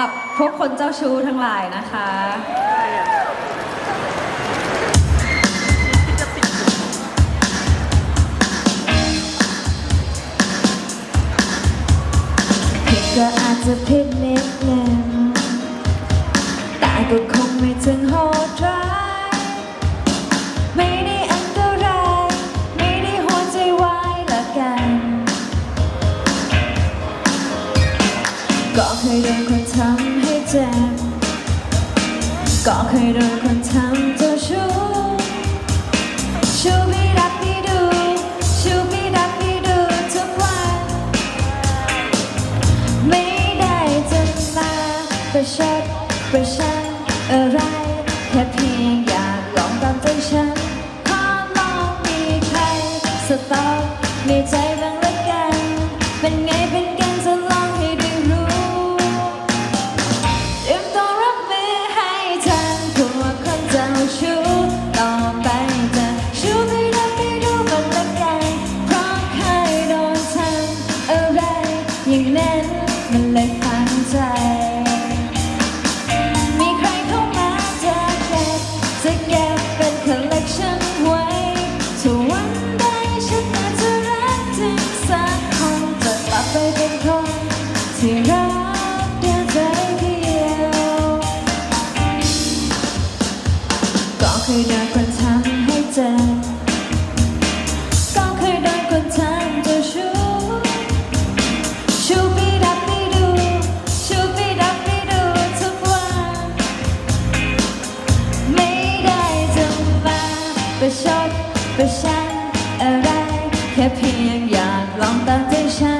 หรับพวกคนเจ้าชู้ทั้งหลายนะคะ ผิดก็อาจจะผิดนิดนึงแต่ก็คงไม่ถึงโหดร้ายไม่ได้ ก็เคยโดนคนทำเจ้าชู้ชูบีดับบีดูชูบีดับบีดูทุกวัน ไม่ได้จะมาประชดประชันอะไรแค่เพียงอยากลองตามใจฉันขอลองมีใครสต็อกในใจ เคยโดนคนทำให้เจ็บก็เคยโดนคนทำเจ้าชู้ชูปีดับปีดูชูปีดับปีดูทุกวันไม่ได้จะมาประชดประชันอะไร แค่เพียงอยากลองตามใจฉัน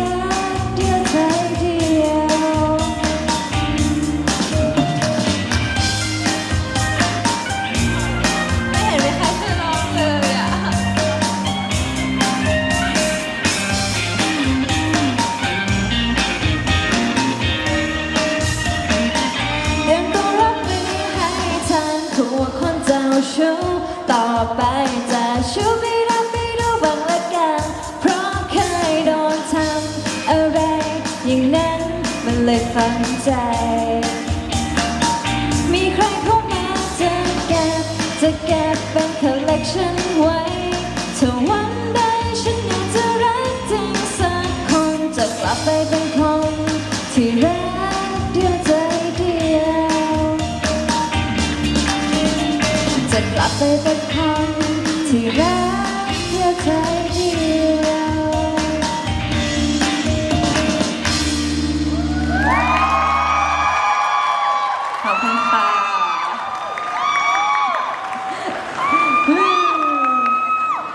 เจ้าชู้ต่อไปจะชูไม่รับไม่รู้บ้างละกัน เพราะเคยโดนทำอะไร อย่างนั้นมันเลยฝังใจ มีใครเข้ามาจะเก็บจะเก็บเป็นคอลเลกชันไว้ถ้าวันใดฉันอยากจะรักจริงสักคนจะกลับไปเป็น ลับไปเป็นคนที่รักเพื่อใจเดียวขอบคุณค่ะ